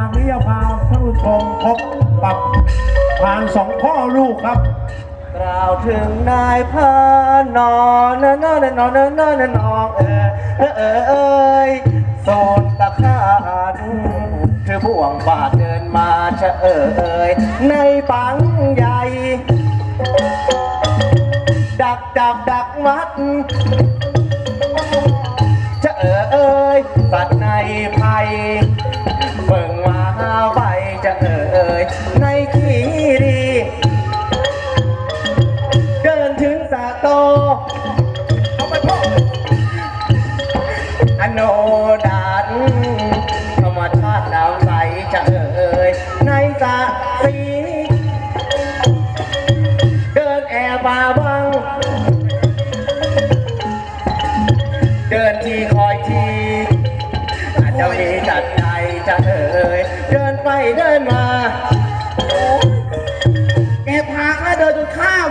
างนี้จะพาท่านผู้ชมพบกับผ่านสองพ่อลูกครับ กล่าวถึงนายพานอนนอนนอนนอนนอนนอนเออเออเออเอยโซนตะขานคือบ่วงบาทเดินมาจะเออเอยในปังใหญ่ ดักดักดักมัดจะเออเอยสัตว์ในภัยเบิ่ง นธรรมชาติดาวใสจะเอ่ยในสาสี เดินแอบบาบัง เดินทีคอยทีอาจจะมีจัดใจจะเอ่ยเดินไปเดินมา แกพาข้าเดินจนข้าม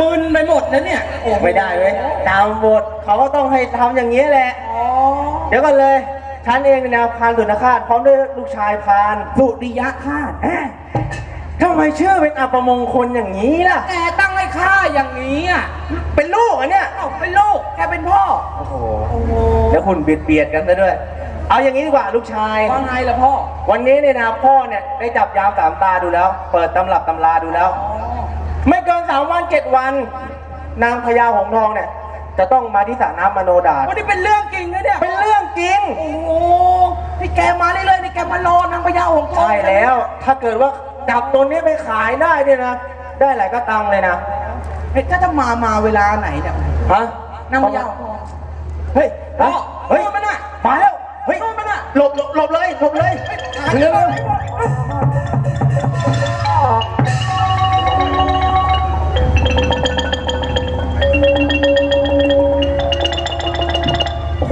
มึนไปหมดแล้วเนี่ย โอ้ไม่ได้เว้ยตามบทเขาก็ต้องให้ทำอย่างนี้แหละ อ๋อ เดี๋ยวก่อนเลย ฉันเองเนี่ยนะพานสุนทราชพร้อมด้วยลูกชายพานสุริยะข้าเอ๊ะทำไมชื่อเป็นอัปมงคลอย่างนี้ล่ะแกตั้งให้ข้าอย่างนี้อะเป็นลูกเหรอะเนี่ย เอ้าเป็นลูกแกเป็นพ่อ โอ้โห โอ้โหแล้วคุณเบียดเบียดกันซะด้วย เอาอย่างนี้ดีกว่าลูกชาย ว่าไงล่ะพ่อ วันนี้เนี่ยนะพ่อเนี่ยได้จับยามสามตาดูแล้ว เปิดตำรับตำราดูแล้วอ๋อไม่เกินสามวันเจ็ดวัน นางพญาหงส์ทองเนี่ย จะต้องมาที่สระน้ำมโนดาตวันนี้เป็นเรื่องจริงนะเนี่ย เป็นเรื่องจ ริง โอ้โหนี่แกมาเรื่อยๆนี่แกมารอนางพญาหงส์ทองใช่แล้ว ถ้าเกิดว่าจับตัวนี้ไปขายได้เนี่ยนะ ได้หลายก็ตังค์เลยนะ เฮ้ยถ้าจะมามาเวลาไหนเนี่ยฮะนางพญาหงส์ทองเฮ้ยพ่อเฮ้ยนู่นมันน่ะมาแล้ว เฮ้ยนู่นมันน่ะหลบหลบหลบเลยหลบเลยเร็วเร็ว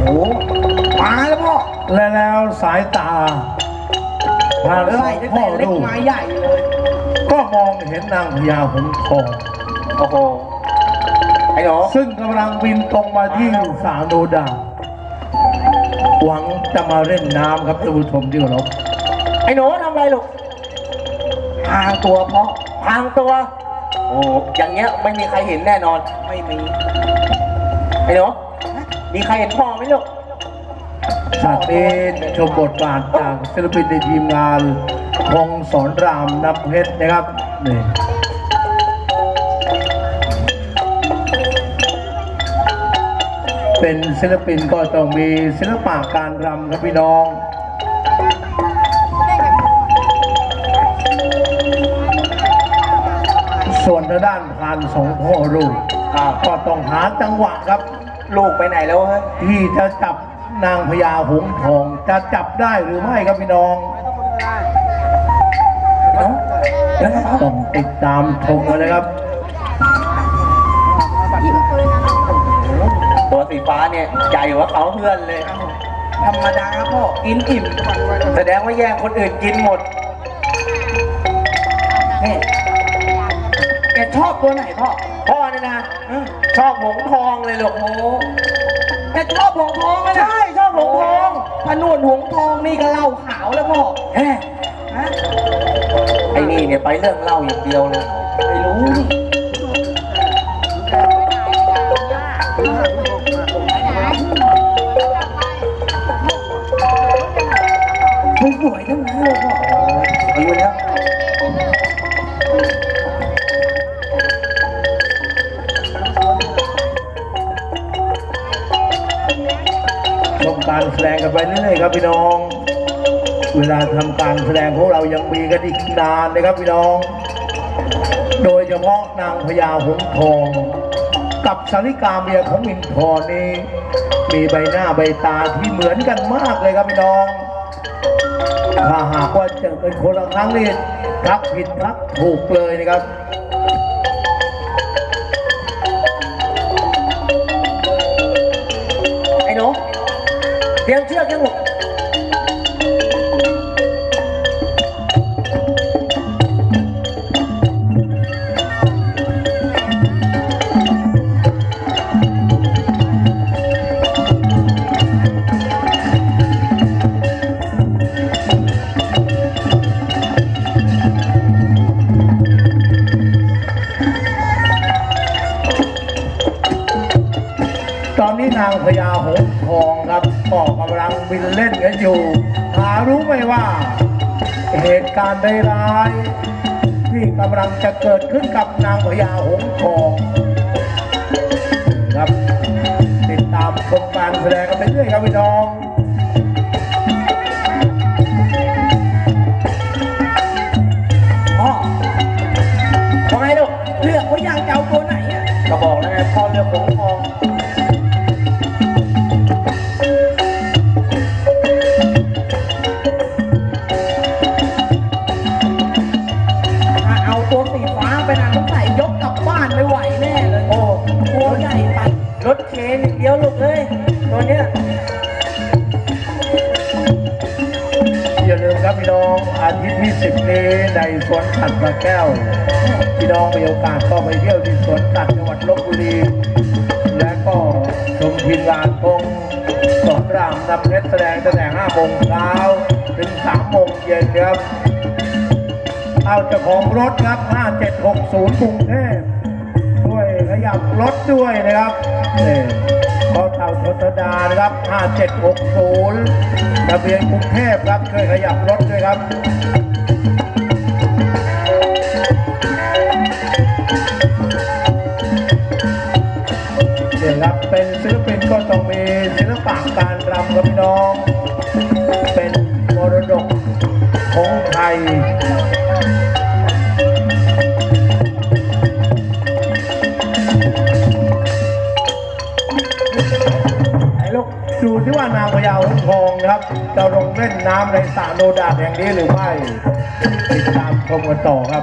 โอ้โห มาแล้วพ่อและแล้วสายตาผ่านสอไล่งตั้งพ่อแต่เล็กลูกไม้ใหญ่เลยก็มองเห็นนางพญาหงส์ทองโอ้โหไอ้หนูซึ่งกำลังบินตรงมาที่สาโนดา หวังจะมาเล่นน้ำครับท่านผู้ชมที่เคารพไอ้หนูทำอะไรลูกพางตัวพ่อพรางตัว โอ้อย่างเงี้ยไม่มีใครเห็นแน่นอน ไม่มีไอ้หนูมีใครเห็นพ่อไหมลูก ฉากนี้ชมบทบาทจากศิลปินในทีมงานพงศรรามน้ำเพชรนะครับนี่เป็นศิลปินก็ต้องมีศิลปะการรำครับพี่น้องส่วนทางด้านพานสองพ่อลูกอ่าก็ต้องหาจังหวะครับ ลูกไปไหนแล้วเฮ้ยที่จะจับ นางพญาหงส์ทองจะจับได้หรือไม่ครับพี่น้องเอ้าแล้วนะพ่อต้องติดตามชมกันเลยครับ ตัวสีฟ้าเนี่ยใหญ่กว่าเขาเพื่อนเลย ธรรมดาพ่อกินอิ่ม แสดงว่าแย่งคนอื่นกินหมดนี่แกชอบตัวไหนพ่อ พ่อเนี่ยนะเออชอบหงส์ทองเลยลูกโอ้โหแกชอบหงส์ทองนะใพนวนหงส์ทองนี่ก็เหล่าขาวแล้วพ่อแฮ่ฮะไอ้นี่เนี่ยไปเรื่องเล่าอย่างเดียวเลยไม่รู้นี่สวยๆทั้งนั้น การแสดงกันไปเรื่อยๆครับพี่น้อง เวลาทำการแสดงของเรายังมีกันอีกนานนะครับพี่น้อง โดยเฉพาะนางพญาหงส์ทอง กับสาริกาเมียของมินทรนี่มีใบหน้าใบตาที่เหมือนกันมากเลยครับพี่น้อง ถ้าหากว่าเจอเป็นคนละครั้งนี่ทักผิดทักถูกเลยนะครับ เลี้ยงเชือกังหมดตอนนี้นางพญาหงทองครับ ก็กำลังบินเล่นกันอยู่ หารู้ไหมว่า เหตุการณ์ร้ายๆที่กำลังจะเกิดขึ้นกับนางพญาหงส์ทองครับ ติดตามชมการแสดงกันไปเรื่อยครับพี่น้องพ่อว่าไงลูกเลือกว่าอยากจะเอาตัวไหนอะก็บอกแล้วไงพ่อเลือกหงส์ทอง เนี้ยอย่าลืมครับพี่น้องอาทิตย์ที่10นี้ในสวนสัตว์ระแก้ว พี่น้องมีโอกาสก็ไปเที่ยวที่สวนสัตว์จังหวัดลบบุรี และก็ชมทีมงานคงสอนรามนำเพชรแสดงตั้งแต่5โมงเช้าถึง3โมงเย็นครับเอาเจ้าของรถครับ 5760กรุงเทพช่วยขยับรถด้วยนะครับนี่ขอเต่าชนดานะครับ 5760ทะเบียนกรุงเทพครับช่วยขยับรถด้วยครับเนี่ยครับ เป็นศิลปินก็ต้องมีศิลปะการรำครับพี่น้อง เป็นมรดกของไทยานางพญาหงส์ทองครับจะลงเล่นน้ำในสระโนดาดแห่งนี้หรือไม่ติดตามชมกันต่อครับ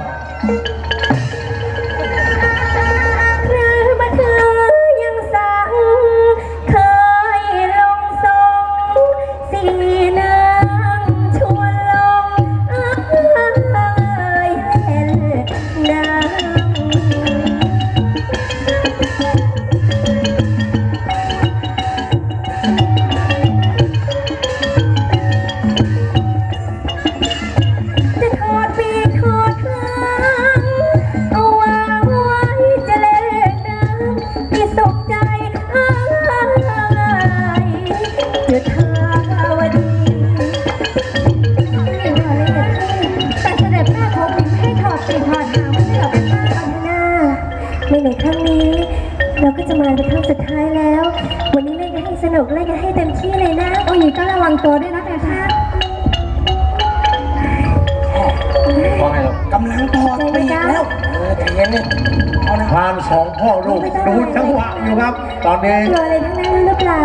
หรือเปล่า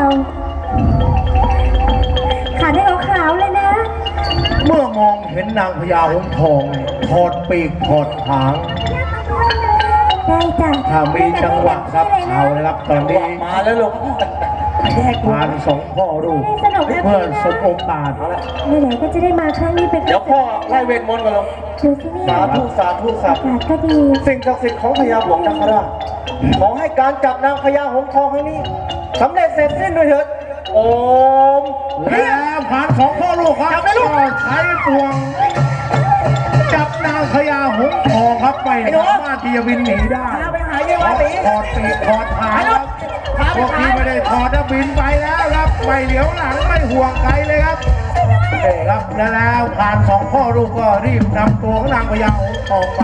ขาได้ขาวๆเลยนะ เมื่อมองเห็นนางพญาหงส์ทองถอดปีกถอดหาง ได้จ้ะถ้ามีจังหวะครับเอาเลยครับตอนนี้มาแล้วลูกแยกตัวทานสองพ่อลูกสนุกนะเมื่อสมโอกาสเมื่อไหร่ก็จะได้มาครั้งนี้เป็นเดี๋ยวพ่อไล่เวทมนต์กันลูกดูที่นี่สาธุสาธุสาอาธุกาศก็ดีสิ่งศักดิ์สิทธิ์ของพญาหงส์นคราชขอให้การจับนางพญาหงส์ทองครั้งนี้ สำเร็จเสร็จสิ้นด้วยเถิดโอมแล้วผ่านสองพ่อลูกครับก็ใช้ปวง จับนางพญาหงส์ทองครับไม่สามารถที่จะบินหนีได้พาไปหาเยาวาตีถอดปีกถอดหางครับพวกที่ไม่ได้ถอดนะบินไปแล้วครับไม่เหลียวหลังไม่ห่วงใครเลยครับเอ้ครับแล้วแล้วผ่านสองพ่อลูกก็รีบนำตัวของนางพญาหงส์ทองไป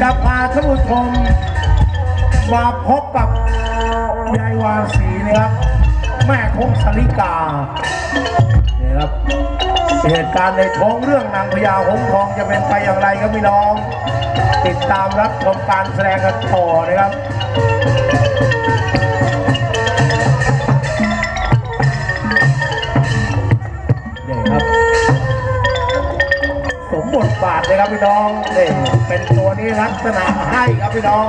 จะพาท่านผู้ชมมาพบกับ ยายวาสีนะครับ แม่คงสลิกาเนี่ยครับเหตุการณ์ในท้องเรื่องนางพญาหงทองจะเป็นไปอย่างไรครับพี่น้อง ติดตามรับชมการแสดงกันต่อนะครับเนี่ยครับ สมบทบาทเลยครับพี่น้องเนี่ยเป็นตัวนี้ลักษณะให้ครับพี่น้อง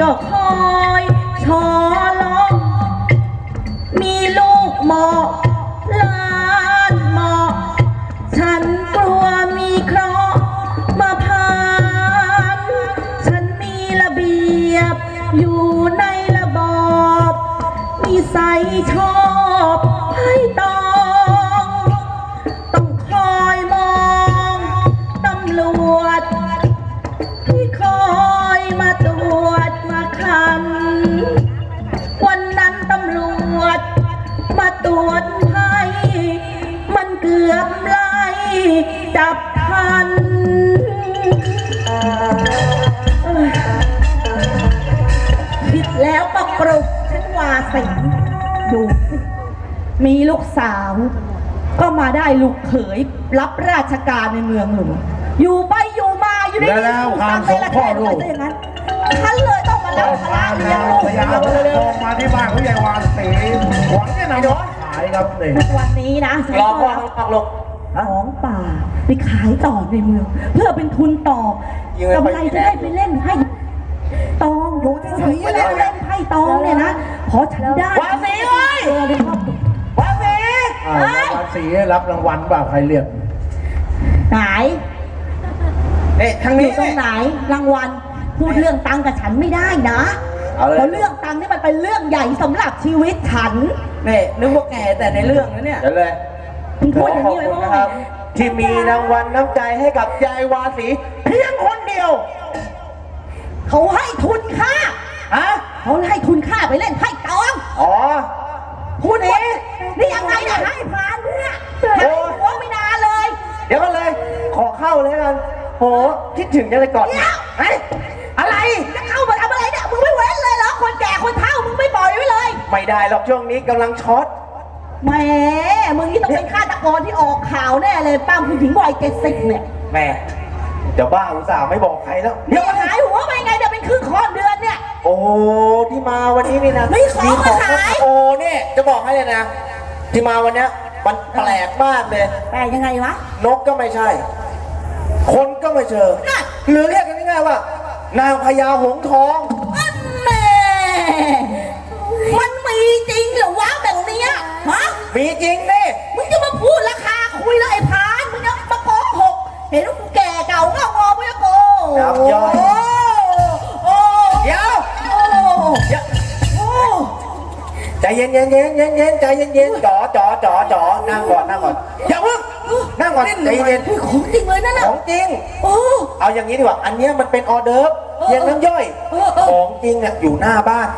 ก็คอยชอลองมีลูกหมอก มีลูกสาว ก็มาได้ลูกเขยรับราชการในเมืองหลวงอยู่ไปอยู่มาอยู่ในและแล้วการส่งพ่อลูกอย่างนั้นฉันเลยต้องมารับภาระเลี้ยงลูกพยายามลงมาที่บ้านผู้ใหญ่วานสีหวังจะนำมาขายครับนี่ทุกวันนี้นะฉันรอพ่อก็ข้างนอกลงของป่าไปขายต่อในเมือง เพื่อเป็นทุนต่อยิงไว้กำไรไปจะได้ไปเล่นให้ตองอยู่ที่ไหนเล่นเล่นให้ตองเนี่ยนะเพราะฉันได้วาสีเว้ย อ่าวานสีรับรางวัลเปล่าใครเรียกไหนเอ๊ะทางอนี้ยู่ตรงไหนรางวัลพูดเรื่องตังค์กับฉันไม่ได้นะเอาเลยเพราะเรื่องตังค์นี่มันเป็นเรื่องใหญ่สำหรับชีวิตฉันนี่นึกว่าแก่แต่ในเรื่องนะเนี่ย เดี๋ยวเลยมึงขพูอดอย่างขอบนี้ไว้คุณว่านะครับ ที่มีรางวัลน้ำใจให้กับยายวาสีเพียงคนเดียวเขาให้ทุนค่าฮะเขาให้ทุนค่าไปเล่นไพ่ตองอ๋อพูดนี้ นี่ยังไงเนี่ยให้พานเนี่ยโอ้หายหัวไม่นานเลย เดี๋ยวกันเลย ขอเข้าเลยกันโหคิดถึงจังเลยก่อนเดี๋ยว เฮ้ยอะไร จะเข้ามาทำอะไรเนี่ยมึงไม่เว้นเลยเหรอคนแก่คนเฒ่ามึงไม่ปล่อยไว้เลย ไม่ได้หรอกช่วงนี้กำลังช็อต แหมมึงนี่ต้องเป็นฆาตกรที่ออกข่าวแน่เลยป้ามผู้หญิงวัยเจ็ดสิบเนี่ยแม่เดี๋ยวบ้าอุตส่าห์ไม่บอกใครแล้ว เดี๋ยวหายหัวไปไงเดี๋ยวเป็นครึ่งคอนเดือนเนี่ย โอ้โหที่มาวันนี้นี่นะมีของมาขาย โอ้เนี่ยจะบอกให้เลยนะ ที่มาวันเนี้ยมันแปลกมากเลยแต่ยังไงวะ นกก็ไม่ใช่ คนก็ไม่เจอน่ะหรือเรียกกันง่ายๆว่า นางพญาหงส์ทอง อันแม่มันมีจริงเหรอวะแบบเนี้ยฮะมีจริงนี่มึงจะมาพูดราคาคุยแล้วไอ้พานมึงจะมาโกหกเห็นว่ากูแก่เก่าเงางอไม่โกครับย่อย โเย็นเย็นเย็นเย็นเย็นใจเย็นเย็นจ๋อจ๋อจ๋อจ๋อนั่งก่อนนั่งก่อนอย่าเพิ่งนั่งก่อนใจเย็นเฮ้ยของจริงเลยนั่นขน่ะองจริงโอ้เอาอย่างนี้ดีกว่าอันเนี้ยมันเป็นออเดิร์ฟเออเพียงน้ำย่อยเออเออของจริงเนี่ยอยู่หน้าบ้าน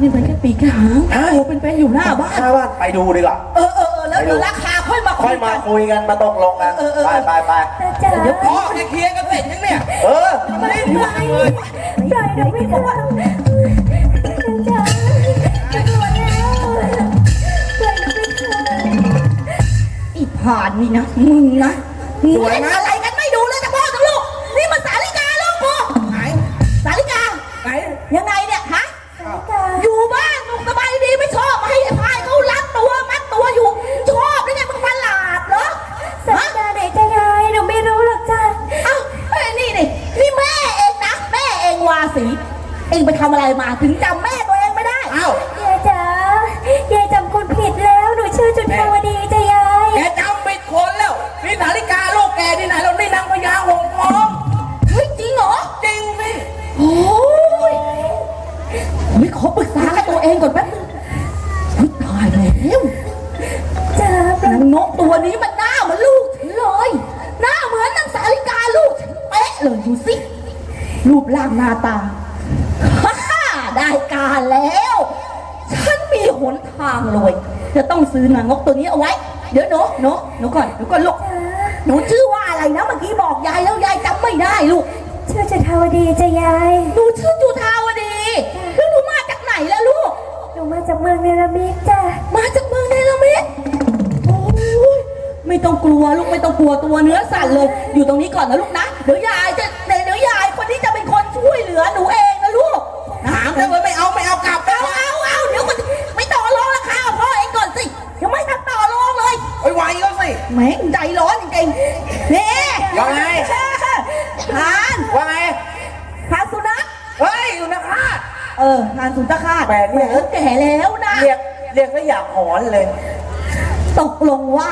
นี่มันแค่ปีกแค่หางใช่โอ้เป็นเป็นอยู่หน้าบ้านหน้าบ้านไปดูดีกว่าเออเออเออแล้วเดี๋ยวราคาค่อยมาค่คุอยยมากันคุยกันมาตกลงกันเออเออไปไปไปเดี๋ยวพ่อจะเคลียร์กันเสร็จยังเนี่ยเออไม่ได้เลยใหญ่เดี๋ยวไม่บอ ผ่านนี่นะ มึงนะสวยนะอะไรกันไม่ดูเลยแต่พ่อกับลูก นี่มันสาลิกาลูกกูไหนสาลิกาไหนยังไงเนี่ยฮะจ๋าอยู่บ้านสุขสบายดีไม่ชอบมาให้ไอ้พายเขารัดตัวมัดตัวอยู่ ชอบได้ไงมึงประหลาดเหรอสัญฮะญาไหนจะยายหนูไม่รู้หรอกจ้ะเอ้าแม่นี่นี่นี่แม่เองนะแม่เองวาสีเองไปทำอะไรมาถึงจำแม่ตัวเองไม่ องก่อนแป๊บนึงเฮ้ยตายแล้วจ๋าเป็นนางนกตัวนี้มันหน้าเหมือนลูกฉันเลย หน้าเหมือนนางสาลิกาลูกฉันเป๊ะเลยดูสิ รูปร่างหน้าตาฮ่าฮ่าได้การแล้ว ฉันมีหนทางเลย จะต้องซื้อนางนกตัวนี้เอาไว้ เดี๋ยวหนูหนูหนูก่อนหนูก่อนลูกจ๋าหนูชื่อว่าอะไรนะเมื่อกี้บอกยายแล้วยายจำไม่ได้ลูก ชื่อจุฑาวดีจ้ะยาย หนูชื่อจุธาวดีแล้วหนูมาจากไหนล่ะลูก หนูมา จากเมืองเนรมิตจ้ะมาจากเมืองเนรมิตโอ้ยไม่ต้องกลัวลูกไม่ต้องกลัวตัวเนื้อสั่นเลย อยู่ตรงนี้ก่อนนะลูกนะเดี๋ยวยายจะเดี๋ยวยายคนที่จะเป็นคนช่วยเหลือหนูเองนะลูกถามเลยว่าไม่เอาไม่เอากลับเอาเอาเอาเดี๋ยวมันไม่ต่อรองราคากับพ่อเองก่อนสิยังไม่ทันต่อรองเลยไอ้ไวก็สิแหม่งใจร้อนจริงๆนี่ว่าไงทานว่าไงทานสุนัข เฮ้ยอยู่นะคะเออทานสุนทรคาตแปลกเนี่ย แก่แล้วนะ เรียกเรียกแล้วอยากหอนเลย ตกลงว่า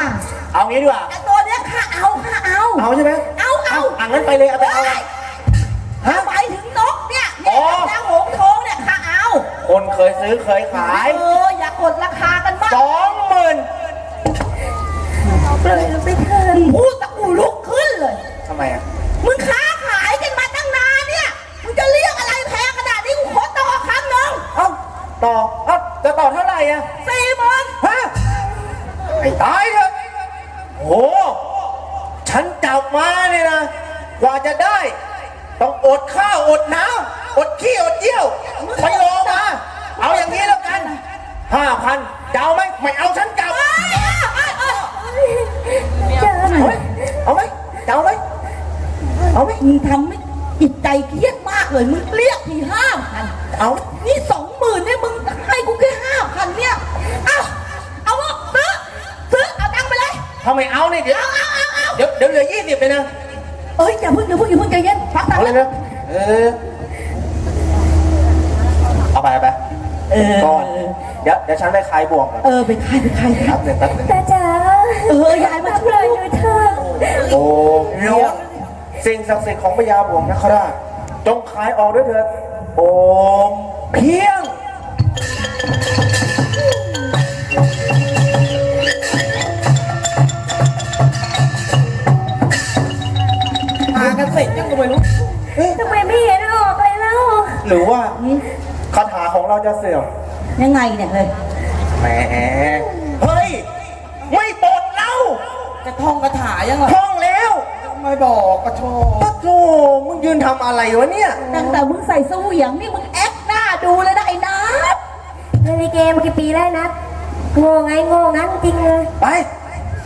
เอางี้ดีกว่า ไอ้ตัวเนี้ยข้าเอาข้าเอาเอาใช่ไหมเอาเอาอะงั้นไปเลยเอาไปเอาเฮ้ยฮะไปถึงนกเนี่ยอ๋เนี่ยอ นางหงส์ทองเนี่ยข้าเอาคนเคยซื้อเคยขายเอออย่ากดราคากันบ้างสองหมื่นปล่อยเราไปเถอะมึงพูดตะกูลุกขึ้นเลย ทำไมอะ มึงค้า ต่อเอ้าจะต่อเท่าไหร่อะสี่หมื่นฮะไอ้ตายเถอะโหฉันจับมาเนี่ยนะ กว่าจะได้ ต้องอดข้าวอดน้ำอดขี้อดเยี่ยวไปรอมา เอาอย่างนี้แล้วกันห้าพันจะเอาไหมไม่เอาฉันกลับเอ้ยเอ้ยเอ้ยเอ้ยเจอเอาไหมเอาไหมจะเอาไหมเอาไหมมึงทำให้จิตใจเครียดมากเลย มึงเรียกทีห้าพันเอานี่สองหมื่นเนี่ยมึงให้กูแค่ห้าพันเนี่ย เอาเอาวะซื้อ ซื้อ เอาตัง ค์ไปเลยทำไมเอาเนี่ยเดี๋ยวเอาเอาเอาเอาเดี๋ยวเดี๋ยวเหลือยี่สิบเลยนะเอ้ยอย่าเพิ่งอย่าเพิ่งอย่าเพิ่งใจเย็นพักตังเอาค์เลยนะเออเอาไปเอาไปเออก่อนเดี๋ยวเดี๋ยวฉันไปขายบวกก่อนเออไปใครไปใครแป๊บหนึงแป๊บหนึงตาจ๋าเออยายมาปช่วล่อยยหนูเถอะโอ้เดี๋ยวสิ่งศักดิ์สิทธิ์ของพญาบวงนคราชจงขายออกด้วยเถิดโอมเพีย กันเสร็จยังก็ไม่รู้ทำไมไม่เห็นออกเลยเล่าหรือว่าคาถาของเราจะเสื่อมยังไงเนี่ยเฮ้ยแหมเฮ้ย ไม่ปลดเราจะท่องคาถายังไงท่องแล้วไม่บอกกระโชกปะโถมึงยืนทำอะไรวะเนี่ย ตั้งแต่มึงใส่เสวียงนี่มึงแอคหน้าดูเลยนะไอ้นัทเล่นลิเกมากี่ปีแล้วนะโง่ไงโง่งั้นจริงเลยไป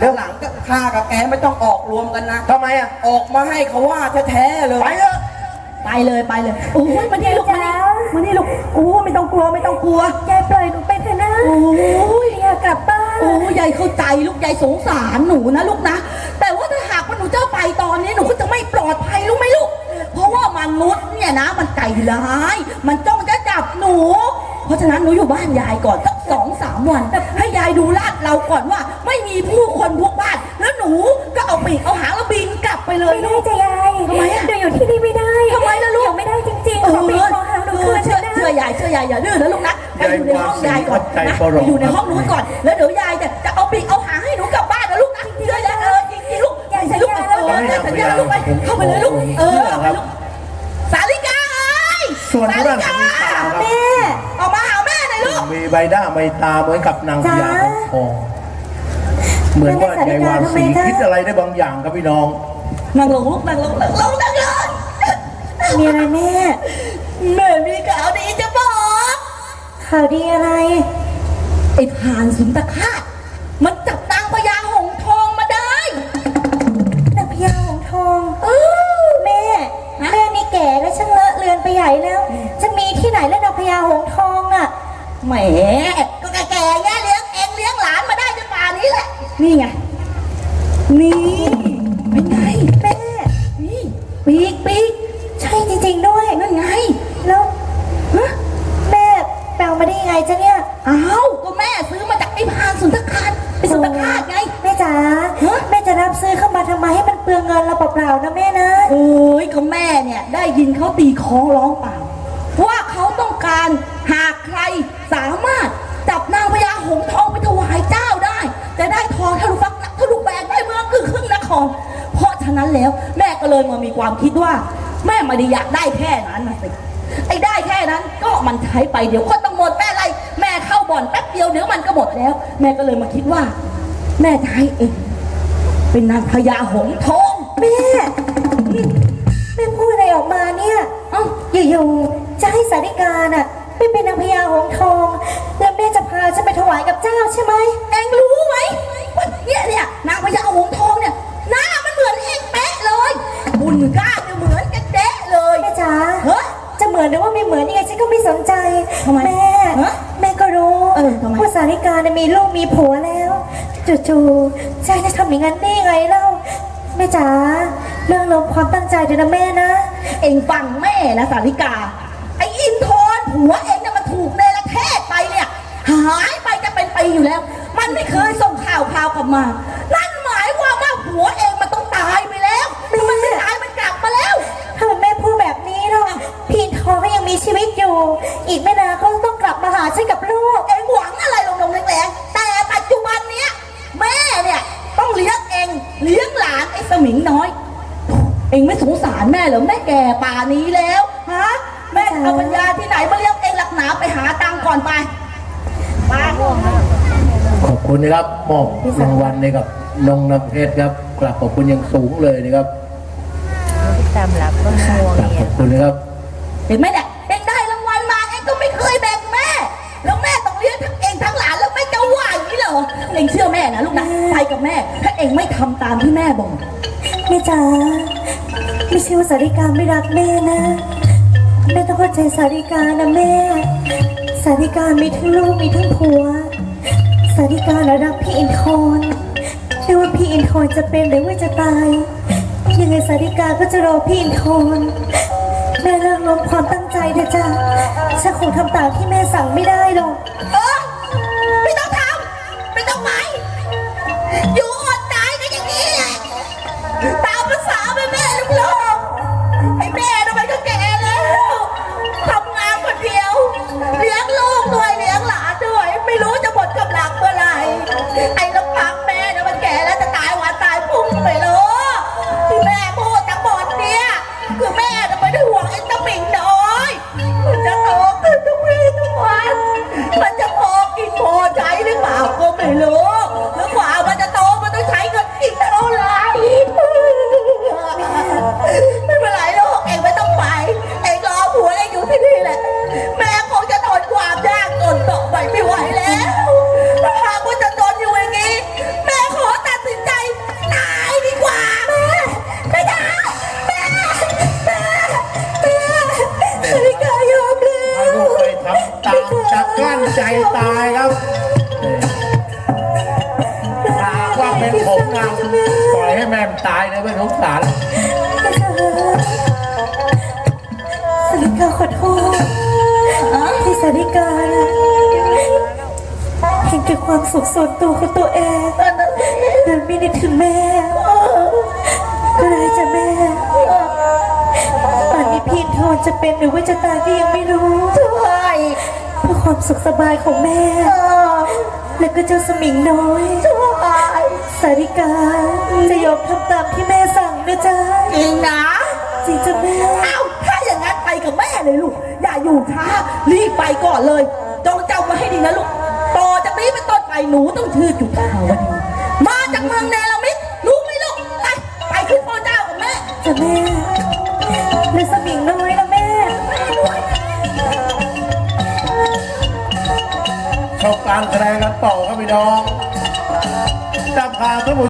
เร็วหลังก็ข้ากับแกไม่ต้องออกรวมกันนะ ทำไมอะ ออกมาให้เขาว่าแท้ๆเลยไปเถอะไปเลยไปเลยโอ้ยมานี่ลูกมานี่มานี่ลูกโอ้ไม่ต้องกลัวไม่ต้องกลัว ยายปล่อยหนูไปเถอะนะโอ้ยอยากกลับบ้านโอ้ยายเข้าใจลูกยายสงสารหนูนะลูกนะ แต่ว่าถ้าหากว่าหนูเจ้าไปตอนนี้หนูก็จะไม่ปลอดภัยรู้ไหมลูก เพราะว่ามนุษย์เนี่ยนะ มันใจร้าย มันจ้องจะจับหนู เพราะฉะนั้นหนูอยู่บ้านยายก่อนสักสองสามวัน ให้ยายดูลาดเราก่อนว่าไม่มีผู้คนพวกบ้าน แล้วหนูก็เอาปีกเอาหางแล้วบินกลับไปเลยไม่ได้ลูก จะยายทำไมอะหนูอยู่ที่นี่ไม่ได้ทำไมล่ะลูก อยู่ไม่ได้จริงๆเอขออปีกขอหางหนูเอคือนเชื่ฉัอนได้เชื่อยายเชื่อยายอย่าดื้อนะลูกนะไปอยู่ในห้องยายก่อนใจนะปรไปงอยู่ในห้องนู้นก่อน แล้วเดี๋ยวยายเนี่ยจะเอาปีกเอาหางให้หนูกลับบ้านนะลูกนะเชื่อยายเออจริงๆลูกยายใส่ลูกเออแม่สัญญาลูกไปเข้าไปเลยลูกเออเอาไปลูกสาลิกาเอ้ยส่วนทางด้านของตาครับ แม่ ออกมาหาแม่หน่อยลูก มีใบหน้าใบตาเหมือนกับนางพญาของทอง เหมือนว่ายายวานสีคิดอะไรได้บางอย่างครับพี่น้องนั่งลงลูกนั่งลงนั่งลงนั่งลงมีอะไรแม่ แม่มีข่าวดีจะบอก ข่าวดีอะไร ไอ้ผ่านสุนตะคาตมันจับนางพญาหงส์ทองมาได้นางพญาหงส์ทองเออแม่ฮะแม่นี่แก่แล้วช่างเลอะเลือนไปใหญ่แล้ว จะมีที่ไหนแล้วนางพญาหงส์ทองอะแหมก็แก่ๆแย่ นี้แหละนี่ไง นี่ เป็นไงแม่นี่ปีกปีกใช่จริงๆด้วยนั่นไง แล้วฮะแม่แปลมาได้ยังไงจ๊ะเนี่ย อ้าวก็แม่ซื้อมาจากไอ้พานสุนทรคาตไอ้สุนทรคาตไง แม่จ๋าฮะ แม่จะรับซื้อเข้ามาทำไมให้มันเปลืองเงินเราเปล่าๆนะแม่นะ โอ้ยเขาแม่เนี่ยได้ยินเขาตีคล้องร้องเปล่า ว่าเขาต้องการหากใครสามารถจับนางพญาหงส์ทองไปถวายเจ้า ครึ่งครึ่งนครเพราะฉะนั้นแล้วแม่ก็เลยมามีความคิดว่า แม่ไม่ได้อยากได้แค่นั้นนะสิไอ้ได้แค่นั้นก็มันใช้ไปเดี๋ยวก็ต้องหมดแม่อะไร แม่เข้าบ่อนแป๊บเดียวเดี๋ยวมันก็หมดแล้ว แม่ก็เลยมาคิดว่า แม่จะให้เองเป็นนางพญาหงส์ทองแม่แม่พูดอะไรออกมาเนี่ยเอ้าอยู่ๆจะให้สาริกาน่ะไม่เป็นนางพญาหงส์ทอง แล้วแม่จะพาฉันไปถวายกับเจ้าใช่ไหมเองรู้ไหมว่าเนี่ยเนี่ยนางพญาหงส์ทองเนี่ย บุญกล้าเนี่ยเหมือนกันเด๊ะเลยแม่จ๋าเฮ้ย จะเหมือนหรือว่าไม่เหมือนยังไงฉันก็ไม่สนใจทำไมแม่ฮะแม่ก็รู้เออทำไม ว่าสาริกาเนี่ยมีลูกมีผัวแล้วจู่ๆใจจะทำอย่างนั้นได้ยังไงเล่าแม่จ๋าเรื่องลมความตั้งใจเดี๋ยวนะแม่นะ เองฟังแม่นะสาริกา ไอ้อินทร์ผัวเองเนี่ยมันถูกเนรเทศไปเนี่ย หายไปจะเป็นปีอยู่แล้ว มันไม่เคยส่งข่าวข่าวกลับมาานไอ้สมิงน้อย เองไม่สงสารแม่เหรอแม่แก่ป่านี้แล้วฮะแม่เอาปัญญาที่ไหนมาเลี้ยงเองหลักหนาไปหาตังค์ก่อนไปไปขอบคุณนะครับมอบรางวัลให้กับน้องน้ำเพชรครับกราบขอบคุณอย่างสูงเลยนะครับตามรับก็งวงกราบเงีขยอบคุณนะครับเห็นไหมเนี่ย เหรอเองเชื่อแม่นะลูกนะไปกับแม่ ถ้าเองไม่ทำตามที่แม่บอกแม่จ๋าไม่ใช่ว่าสาริกาไม่รักแม่นะแม่ต้องเข้าใจสาริกานะแม่ สาริกามีทั้งลูกมีทั้งผัว สาริกาและรักพี่อินทร์ไม่ว่าพี่อินทร์จะเป็นหรือว่าจะตายยังไงสาริกาก็จะรอพี่อินทร์แม่เลิกรวมความตั้งใจเถอะจ้ะฉันคงทำตามที่แม่สั่งไม่ได้หรอก เอ แม่ก็ได้จ้ะแม่ป่านนี้พี่ทอนจะเป็นหรือว่าจะตายก็ยังไม่รู้ใช่เพื่อความสุขสบายของแม่ แล้วก็เจ้าสมิงน้อยใช่สาริกาจะยอมทำตามที่แม่สั่งนะจ๊ะจริงนะจริงจ้ะแม่อ้าวถ้าอย่างนั้นไปกับแม่เลยลูก อย่าอยู่ช้ารีบไปก่อนเลยจงจำไว้ให้ดีนะลูกต่อจากนี้เป็นต้นไปหนูต้องชื่อจุฑาวดีมาจากเมืองเนรมิตรู้ แม่แม่และสมิงน้อยนะแม่ ชมการแสดงกันต่อครับพี่น้องจำพาท่านผู้